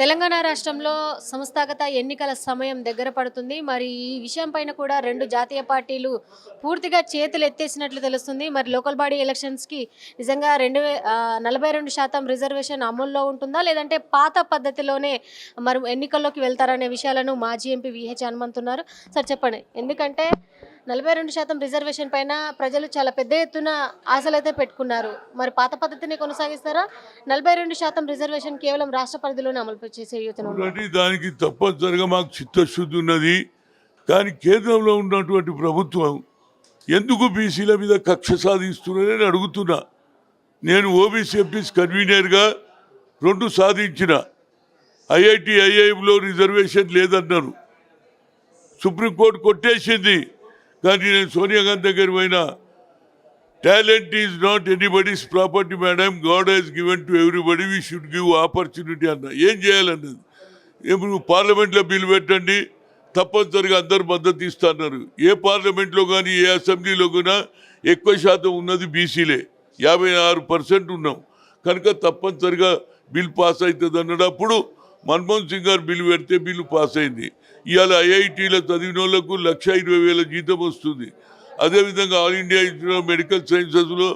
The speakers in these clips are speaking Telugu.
తెలంగాణ రాష్ట్రంలో సంస్థాగత ఎన్నికల సమయం దగ్గర పడుతుంది. మరి ఈ విషయం పైన కూడా రెండు జాతీయ పార్టీలు పూర్తిగా చేతులు ఎత్తేసినట్లు తెలుస్తుంది. మరి లోకల్ బాడీ ఎలక్షన్స్కి నిజంగా రెండు నలభై రెండు శాతం రిజర్వేషన్ అమల్లో ఉంటుందా? లేదంటే పాత పద్ధతిలోనే మరి ఎన్నికల్లోకి వెళ్తారనే విషయాలను మాజీ ఎంపీ విహెచ్ హనుమంతున్నారు సార్ చెప్పండి. ఎందుకంటే నలభై రెండు శాతం రిజర్వేషన్ పైన ప్రజలు చాలా పెద్ద ఎత్తున ఆశలైతే పెట్టుకున్నారు. మరి పాత పద్ధతిని కొనసాగిస్తారా? నలభై రెండు శాతం రిజర్వేషన్ కేవలం రాష్ట్ర పరిధిలోనే అమలు చేసే యోచన దానికి తప్పనిసరిగా మాకు చిత్తశుద్ధి ఉన్నది. కానీ కేంద్రంలో ఉన్నటువంటి ప్రభుత్వం ఎందుకు బీసీల మీద కక్ష సాధిస్తున్నారని అడుగుతున్నా. నేను ఓబీసీ ఎంపీస్ కన్వీనర్గా రెండు సాధించిన. ఐఐటి ఐఐఎంలో రిజర్వేషన్ లేదన్నారు. సుప్రీంకోర్టు కొట్టేసింది. కానీ నేను సోనియా గాంధీ దగ్గర పోయినా talent is not anybody's property madam God has given to everybody we should give opportunity అన్న. ఏం చేయాలన్నది? ఇప్పుడు పార్లమెంట్లో బిల్లు పెట్టండి. తప్పనిసరిగా అందరు మద్దతు ఇస్తున్నారు ఏ పార్లమెంట్లో కానీ ఏ అసెంబ్లీలో కూడా ఎక్కువ శాతం ఉన్నది బీసీలే. యాభై ఆరు పర్సెంట్ ఉన్నాం. కనుక తప్పనిసరిగా బిల్ పాస్ అవుతుంది అన్నప్పుడు మన్మోహన్ సింగ్ గారు బిల్లు పెడితే బిల్లు పాస్ అయింది. ఇవాళ ఐఐటీలో చదివిన వాళ్ళకు లక్ష ఇరవై వేల జీతం వస్తుంది. అదేవిధంగా ఆల్ ఇండియా ఇన్స్టిట్యూట్ మెడికల్ సైన్సెస్లో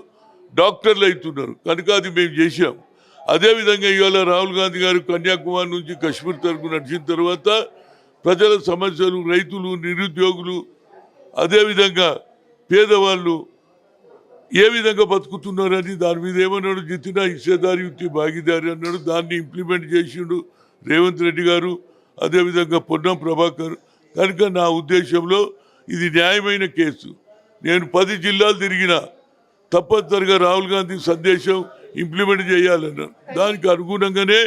డాక్టర్లు అవుతున్నారు కనుక అది మేము చేశాం. అదేవిధంగా ఇవాళ రాహుల్ గాంధీ గారు కన్యాకుమారి నుంచి కశ్మీర్ తరపు నడిచిన తర్వాత ప్రజల సమస్యలు రైతులు నిరుద్యోగులు అదేవిధంగా పేదవాళ్ళు ఏ విధంగా బతుకుతున్నారని దాని మీద ఏమన్నాడు? జితిన హిస్సేదారి యుక్తి భాగీదారి అన్నాడు. దాన్ని ఇంప్లిమెంట్ చేసిండు రేవంత్ రెడ్డి గారు. అదేవిధంగా పొన్నం ప్రభాకర్. కనుక నా ఉద్దేశంలో ఇది న్యాయమైన కేసు. నేను పది జిల్లాలు తిరిగిన తప్పనిసరిగా రాహుల్ గాంధీ సందేశం ఇంప్లిమెంట్ చేయాలన్నాను దానికి అనుగుణంగానే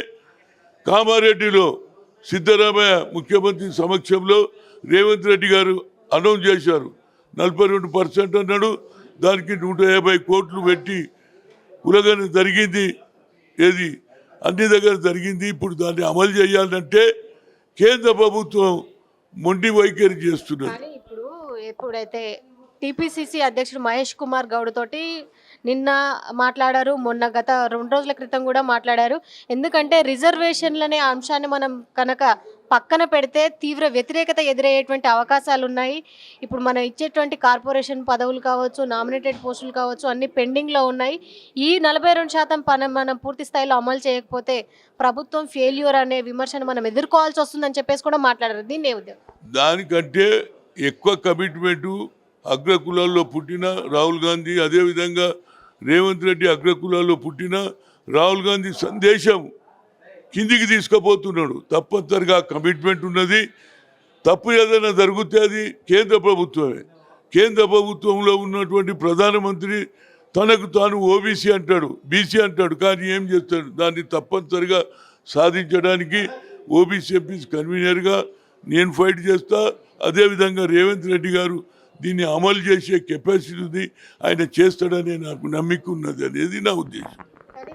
కామారెడ్డిలో సిద్ధరామయ్య ముఖ్యమంత్రి సమక్షంలో రేవంత్ రెడ్డి గారు అనౌన్స్ చేశారు. నలభై రెండు పర్సెంట్ అన్నాడు. దానికి నూట యాభై కోట్లు పెట్టి ఉలగన జరిగింది. ఏది? అన్ని దగ్గర జరిగింది. ఇప్పుడు దాన్ని అమలు చేయాలంటే కేంద్ర ప్రభుత్వం మొండి వైఖరి చేస్తున్నారు కానీ ఇప్పుడు ఎప్పుడైతే టీపీసీసీ అధ్యక్షుడు మహేష్ కుమార్ గౌడ్ తోటి నిన్న మాట్లాడారు మొన్న గత రెండు రోజుల క్రితం కూడా మాట్లాడారు. ఎందుకంటే రిజర్వేషన్లనే అంశాన్ని మనం కనుక పక్కన పెడితే తీవ్ర వ్యతిరేకత ఎదురయ్యేటువంటి అవకాశాలు ఉన్నాయి ఇప్పుడు మనం ఇచ్చేటువంటి కార్పొరేషన్ పదవులు కావచ్చు నామినేటెడ్ పోస్టులు కావచ్చు అన్ని పెండింగ్లో ఉన్నాయి. ఈ నలభై రెండు శాతం పని మనం పూర్తి స్థాయిలో అమలు చేయకపోతే ప్రభుత్వం ఫెయిల్యూర్ అనే విమర్శను మనం ఎదుర్కోవాల్సి వస్తుందని చెప్పేసి కూడా మాట్లాడారు. దీన్ని ఏ ఉద్యోగం దానికంటే ఎక్కువ కమిట్మెంటు అగ్రకులాల్లో పుట్టిన రాహుల్ గాంధీ అదేవిధంగా రేవంత్ రెడ్డి అగ్రకులాల్లో పుట్టిన రాహుల్ గాంధీ సందేశం కిందికి తీసుకుపోతున్నాడు. తప్పనిసరిగా కమిట్మెంట్ ఉన్నది. తప్పు ఏదైనా జరిగితే అది కేంద్ర ప్రభుత్వమే. కేంద్ర ప్రభుత్వంలో ఉన్నటువంటి ప్రధానమంత్రి తనకు తాను ఓబీసీ అంటాడు బీసీ అంటాడు కానీ ఏం చేస్తాడు? దాన్ని తప్పనిసరిగా సాధించడానికి ఓబీసీ ఎంపీస్ కన్వీనర్గా నేను ఫైట్ చేస్తా. అదేవిధంగా రేవంత్ రెడ్డి గారు దీన్ని అమలు చేసే కెపాసిటీ ఉంది. ఆయన చేస్తాడనే నాకు నమ్మిక ఉన్నది. అనేది నా ఉద్దేశం.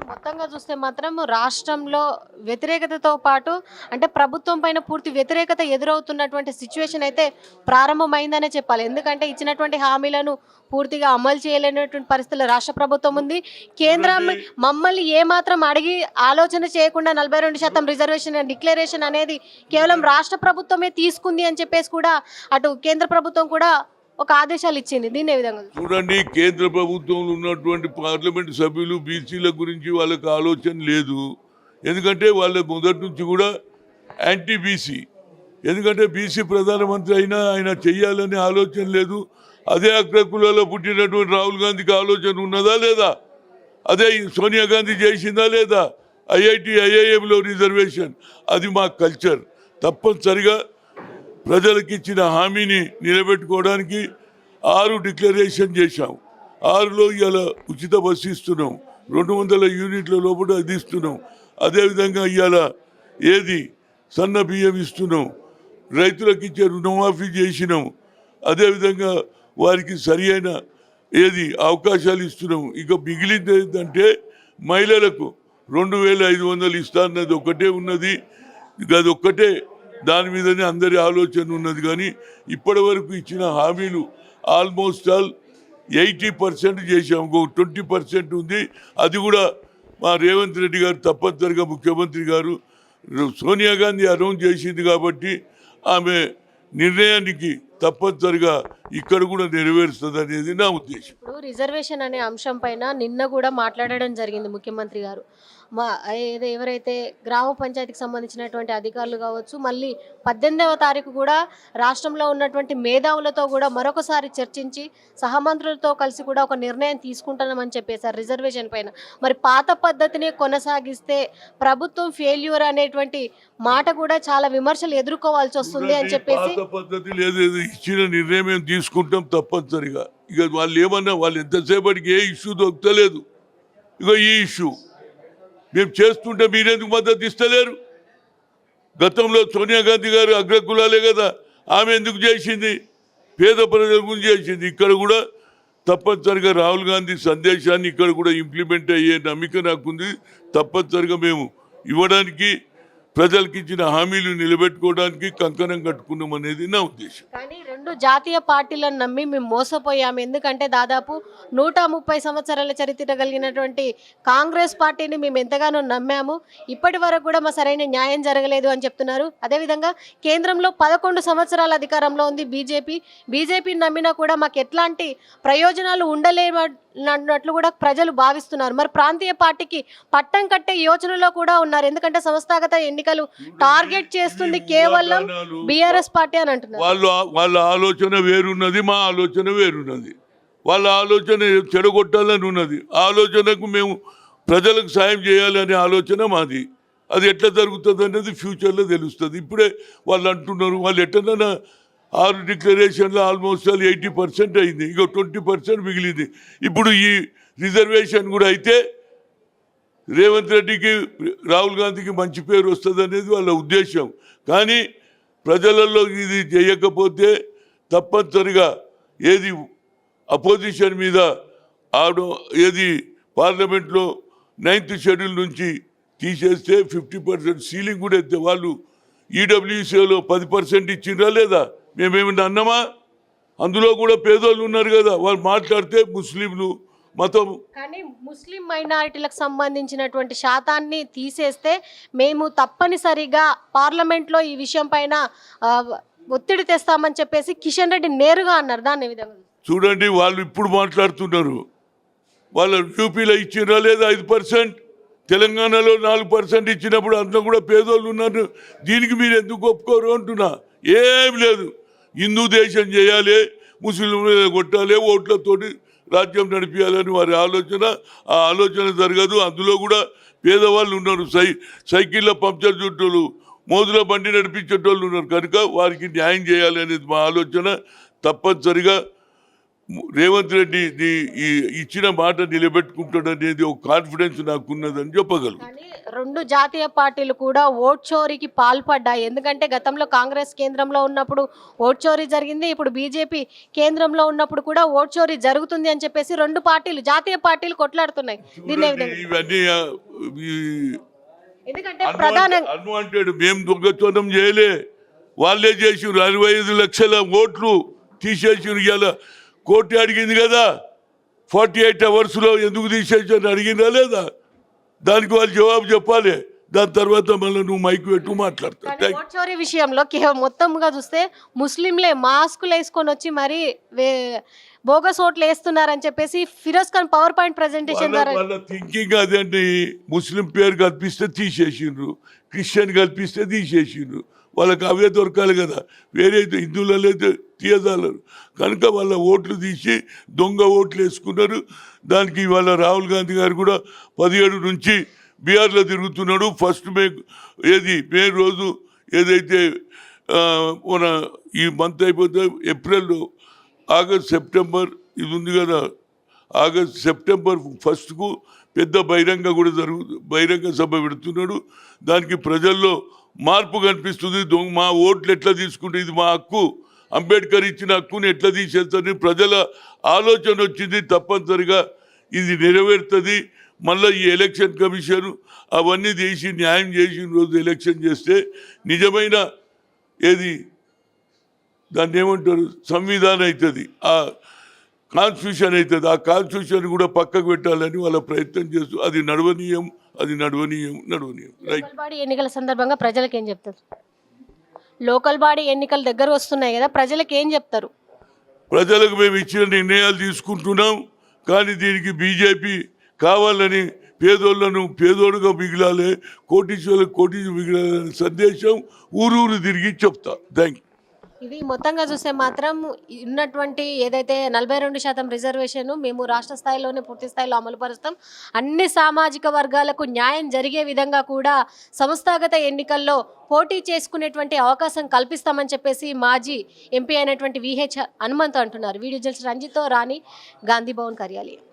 మొత్తంగా చూస్తే మాత్రం రాష్ట్రంలో వ్యతిరేకతతో పాటు అంటే ప్రభుత్వం పైన పూర్తి వ్యతిరేకత ఎదురవుతున్నటువంటి సిచ్యువేషన్ అయితే ప్రారంభమైందనే చెప్పాలి. ఎందుకంటే ఇచ్చినటువంటి హామీలను పూర్తిగా అమలు చేయలేనటువంటి పరిస్థితుల్లో రాష్ట్ర ప్రభుత్వం ఉంది. కేంద్రం మమ్మల్ని ఏమాత్రం అడిగి ఆలోచన చేయకుండా నలభై రెండు శాతం రిజర్వేషన్ డిక్లరేషన్ అనేది కేవలం రాష్ట్ర ప్రభుత్వమే తీసుకుంది అని చెప్పేసి కూడా అటు కేంద్ర ప్రభుత్వం కూడా ఒక ఆదేశాలు ఇచ్చింది. దీన్ని ఏ విధంగా చూడండి కేంద్ర ప్రభుత్వంలో ఉన్నటువంటి పార్లమెంట్ సభ్యులు బీసీల గురించి వాళ్ళకి ఆలోచన లేదు. ఎందుకంటే వాళ్ళ మొదటి నుంచి కూడా యాంటీ బీసీ ఎందుకంటే బీసీ ప్రధానమంత్రి అయినా ఆయన చెయ్యాలనే ఆలోచన లేదు. అదే అగ్రకులలో పుట్టినటువంటి రాహుల్ గాంధీకి ఆలోచన ఉన్నదా లేదా? అదే సోనియా గాంధీ చేసిందా లేదా? ఐఐటి ఐఐఎంలో రిజర్వేషన్. అది మా కల్చర్. తప్పనిసరిగా ప్రజలకు ఇచ్చిన హామీని నిలబెట్టుకోవడానికి ఆరు డిక్లరేషన్ చేశాం. ఆరులో ఇవాళ ఉచిత బస్సు ఇస్తున్నాం. రెండు వందల యూనిట్ల లోపల అది ఇస్తున్నాం. అదేవిధంగా ఇవాళ ఏది సన్న బియ్యం ఇస్తున్నాం. రైతులకు ఇచ్చే రుణమాఫీ చేసినాం. అదేవిధంగా వారికి సరి అయిన ఏది అవకాశాలు ఇస్తున్నాం. ఇక మిగిలింది ఏంటంటే మహిళలకు రెండు వేల ఐదు వందలు ఇస్తా అన్నది ఒకటే ఉన్నది. ఇక అది ఒక్కటే దాని మీదనే అందరి ఆలోచన ఉన్నది. కానీ ఇప్పటి వరకు ఇచ్చిన హామీలు ఆల్మోస్ట్ ఆల్ ఎయిటీ పర్సెంట్ చేసాము ఇంకో ట్వంటీ పర్సెంట్ ఉంది. అది కూడా మా రేవంత్ రెడ్డి గారు తప్పనిసరిగా ముఖ్యమంత్రి గారు సోనియా గాంధీ అనౌన్స్ చేసింది కాబట్టి ఆమె నిర్ణయానికి తప్పనిసరిగా ఇక్కడ కూడా నెరవేరుస్తుంది అనేది నా ఉద్దేశం. ఇప్పుడు రిజర్వేషన్ అనే అంశం పైన నిన్న కూడా మాట్లాడడం జరిగింది ముఖ్యమంత్రి గారు. మా ఏదో ఎవరైతే గ్రామ పంచాయతీకి సంబంధించినటువంటి అధికారులు కావచ్చు మళ్ళీ పద్దెనిమిదవ తారీఖు కూడా రాష్ట్రంలో ఉన్నటువంటి మేధావులతో కూడా మరొకసారి చర్చించి సహమంత్రులతో కలిసి కూడా ఒక నిర్ణయం తీసుకుంటున్నామని చెప్పేశారు రిజర్వేషన్ పైన. మరి పాత పద్ధతిని కొనసాగిస్తే ప్రభుత్వం ఫెయిల్యూర్ అనేటువంటి మాట కూడా చాలా విమర్శలు ఎదుర్కోవాల్సి వస్తుంది అని చెప్పేసి పద్ధతి లేదు ఇచ్చిన నిర్ణయం తీసుకుంటాం తప్పనిసరిగా. ఇక వాళ్ళు ఏమన్నా వాళ్ళు ఎంతసేపటికి ఏ ఇష్యూ దొరుకుతలేదు. ఇక ఈ ఇష్యూ. మేము చేస్తుంటే మీరెందుకు మద్దతు ఇస్తలేరు? గతంలో సోనియా గాంధీ గారు అగ్రకులాలే కదా ఆమె ఎందుకు చేసింది? పేద ప్రజల గురించి చేసింది. ఇక్కడ కూడా తప్పనిసరిగా రాహుల్ గాంధీ సందేశాన్ని ఇక్కడ కూడా ఇంప్లిమెంట్ అయ్యే నమ్మిక నాకుంది. తప్పనిసరిగా మేము ఇవ్వడానికి ప్రజలకు ఇచ్చిన హామీలు నిలబెట్టుకోవడానికి కంకణం కట్టుకున్నాం అనేది నా ఉద్దేశం. కానీ రెండు జాతీయ పార్టీలను నమ్మి మేము మోసపోయాము. ఎందుకంటే దాదాపు నూట ముప్పై సంవత్సరాల చరిత్ర కలిగినటువంటి కాంగ్రెస్ పార్టీని మేము ఎంతగానో నమ్మాము. ఇప్పటి వరకు కూడా మా సరైన న్యాయం జరగలేదు అని చెప్తున్నారు. అదేవిధంగా కేంద్రంలో పదకొండు సంవత్సరాల అధికారంలో ఉంది బీజేపీ. బీజేపీని నమ్మినా కూడా మాకు ఎట్లాంటి ప్రయోజనాలు ఉండలేమన్నట్లు కూడా ప్రజలు భావిస్తున్నారు. మరి ప్రాంతీయ పార్టీకి పట్టం కట్టే యోచనలో కూడా ఉన్నారు. ఎందుకంటే సంస్థాగత ఎన్నికలు టార్గెట్ చేస్తుంది కేవలం బీఆర్ఎస్ పార్టీ అని అంటున్నారు. వాళ్ళు వాళ్ళ ఆలోచన వేరున్నది మా ఆలోచన వేరున్నది. వాళ్ళ ఆలోచన చెడగొట్టాలని ఉన్నది. ఆలోచనకు మేము ప్రజలకు సాయం చేయాలనే ఆలోచన మాది. అది ఎట్లా జరుగుతుంది అనేది ఫ్యూచర్లో తెలుస్తుంది. ఇప్పుడే వాళ్ళు అంటున్నారు వాళ్ళు ఎట్లన్నా ఆరు డిక్లరేషన్లో ఆల్మోస్ట్ ఆల్ ఎయిటీ పర్సెంట్ అయింది. ఇక ట్వంటీ పర్సెంట్ మిగిలింది. ఇప్పుడు ఈ రిజర్వేషన్ కూడా అయితే రేవంత్ రెడ్డికి రాహుల్ గాంధీకి మంచి పేరు వస్తుంది అనేది వాళ్ళ ఉద్దేశం. కానీ ప్రజలలో ఇది చేయకపోతే తప్పనిసరిగా ఏది అపోజిషన్ మీద ఆడో ఏది పార్లమెంట్లో నైన్త్ షెడ్యూల్ నుంచి తీసేస్తే ఫిఫ్టీ పర్సెంట్ సీలింగ్ కూడా ఎత్తే వాళ్ళు ఈడబ్ల్యూసీలో పది పర్సెంట్ ఇచ్చిండ్రా లేదా? మేమేమన్నా అన్నామా అందులో కూడా పేదోళ్ళు ఉన్నారు కదా వాళ్ళు మాట్లాడితే ముస్లింలు మతం. కానీ ముస్లిం మైనారిటీలకు సంబంధించినటువంటి శాతాన్ని తీసేస్తే మేము తప్పనిసరిగా పార్లమెంట్లో ఈ విషయం పైన ఒత్తిడి తెస్తామని చెప్పేసి కిషన్ రెడ్డి నేరుగా అన్నారు. దాని విధంగా చూడండి వాళ్ళు ఇప్పుడు మాట్లాడుతున్నారు. వాళ్ళ యూపీలో ఇచ్చినా లేదా ఐదు పర్సెంట్? తెలంగాణలో నాలుగు పర్సెంట్ ఇచ్చినప్పుడు అందులో కూడా పేదోళ్ళు ఉన్నారు. దీనికి మీరు ఎందుకు ఒప్పుకోరు అంటున్నా. ఏం లేదు. హిందూ దేశం చేయాలి ముస్లింలు కొట్టాలి ఓట్లతోటి రాజ్యం నడిపించాలని వారి ఆలోచన. ఆ ఆలోచన జరగదు. అందులో కూడా పేదవాళ్ళు ఉన్నారు. సై సైకిళ్ళ పంక్చర్ చుట్టూలు మోదుల బండి నడిపించేటోళ్ళు ఉన్నారు. కనుక వారికి న్యాయం చేయాలి అనేది మా ఆలోచన. తప్పనిసరిగా రేవంత్ రెడ్డి ఈ ఇచ్చిన మాట నిలబెట్టుకుంటాడు అనేది ఒక కాన్ఫిడెన్స్ నాకున్నదని చెప్పగలను. కానీ రెండు జాతీయ పార్టీలు కూడా ఓట్ చోరీకి పాల్పడ్డాయి. ఎందుకంటే గతంలో కాంగ్రెస్ కేంద్రంలో ఉన్నప్పుడు ఓట్ చోరీ జరిగింది. ఇప్పుడు బీజేపీ కేంద్రంలో ఉన్నప్పుడు కూడా ఓట్ చోరీ జరుగుతుంది అని చెప్పేసి రెండు పార్టీలు జాతీయ పార్టీలు కొట్లాడుతున్నాయి. దీన్ని ఇవన్నీ ఎందుకంటే అన్వాంటెడ్ మేము దొంగతనం చేయలే. వాళ్ళే చేసిరు అరవై ఐదు లక్షల ఓట్లు తీసేసిరు ఇవాళ. కోర్టు అడిగింది కదా ఫార్టీ ఎయిట్ అవర్స్లో ఎందుకు తీసేసారు అడిగిందా లేదా? దానికి వాళ్ళు జవాబు చెప్పాలి. దాని తర్వాత మళ్ళీ నువ్వు మైక్ పెట్టు మాట్లాడతావు. చోరీ విషయంలో కేవలం మొత్తంగా చూస్తే ముస్లింలే మాస్కులు వేసుకొని వచ్చి మరి బోగస్ ఓట్లు వేస్తున్నారని చెప్పేసి Firoz Khan power point presentation ద్వారా వాళ్ళ థింకింగ్ అదండి ముస్లిం పేరు కల్పిస్తే తీసేసిండ్రు. క్రిస్టియన్ కల్పిస్తే తీసేసిండ్రు. వాళ్ళకి అవే దొరకాలి కదా. వేరే హిందువులలో తీయజాలరు కనుక వాళ్ళ ఓట్లు తీసి దొంగ ఓట్లు వేసుకున్నారు. దానికి ఇవాళ రాహుల్ గాంధీ గారు కూడా పదిహేడు నుంచి బీహార్లో తిరుగుతున్నాడు. ఫస్ట్ మే ఏది మే రోజు ఏదైతే మన ఈ మంత్ అయిపోతే ఏప్రిల్లో ఆగస్ట్ సెప్టెంబర్ ఇది ఉంది కదా. ఆగస్ట్ సెప్టెంబర్ ఫస్ట్కు పెద్ద బహిరంగ కూడా జరుగు బహిరంగ సభ పెడుతున్నాడు. దానికి ప్రజల్లో మార్పు కనిపిస్తుంది. దొంగ మా ఓట్లు ఎట్లా తీసుకుంటే ఇది మా హక్కు? అంబేద్కర్ ఇచ్చిన హక్కుని ఎట్లా తీసేస్తారని ప్రజల ఆలోచన వచ్చింది. తప్పనిసరిగా ఇది నెరవేరుతుంది. మళ్ళీ ఈ ఎలక్షన్ కమిషన్ అవన్నీ తీసి న్యాయం చేసిన రోజు ఎలక్షన్ చేస్తే నిజమైన ఏది? దాన్ని ఏమంటారు? సంవిధానం అవుతుంది. ఆ కాన్స్టిట్యూషన్ అవుతుంది ఆ కాన్స్టిట్యూషన్ కూడా పక్కకు పెట్టాలని వాళ్ళ ప్రయత్నం చేస్తూ అది నడవనీయం అది నడవనీయం నడవనీయం. రైట్ బాడీ ఎన్నికల సందర్భంగా ప్రజలకు ఏం చెప్తారు? లోకల్ బాడీ ఎన్నికలు దగ్గర వస్తున్నాయి కదా ప్రజలకు ఏం చెప్తారు? ప్రజలకు మేము ఇచ్చిన నిర్ణయాలు తీసుకుంటున్నాం కానీ దీనికి బీజేపీ కావాలని పేదోళ్ళను పేదోడుగా మిగిలాలి కోటీశ్వరులకు కోటీశ్వరు మిగిలాలనే సందేశం ఊరూరు తిరిగి చెప్తా. థ్యాంక్ యూ ఇది మొత్తంగా చూస్తే మాత్రం ఉన్నటువంటి ఏదైతే నలభై రెండు శాతం రిజర్వేషన్ మేము రాష్ట్ర స్థాయిలోనే పూర్తి స్థాయిలో అమలు పరుస్తాం. అన్ని సామాజిక వర్గాలకు న్యాయం జరిగే విధంగా కూడా సంస్థాగత ఎన్నికల్లో పోటీ చేసుకునేటువంటి అవకాశం కల్పిస్తామని చెప్పేసి మాజీ ఎంపీ అయినటువంటి విహెచ్ హనుమంత్ అంటున్నారు. వీడియో జల్స్ రంజిత్తో రాణి గాంధీ భవన్ కార్యాలయం.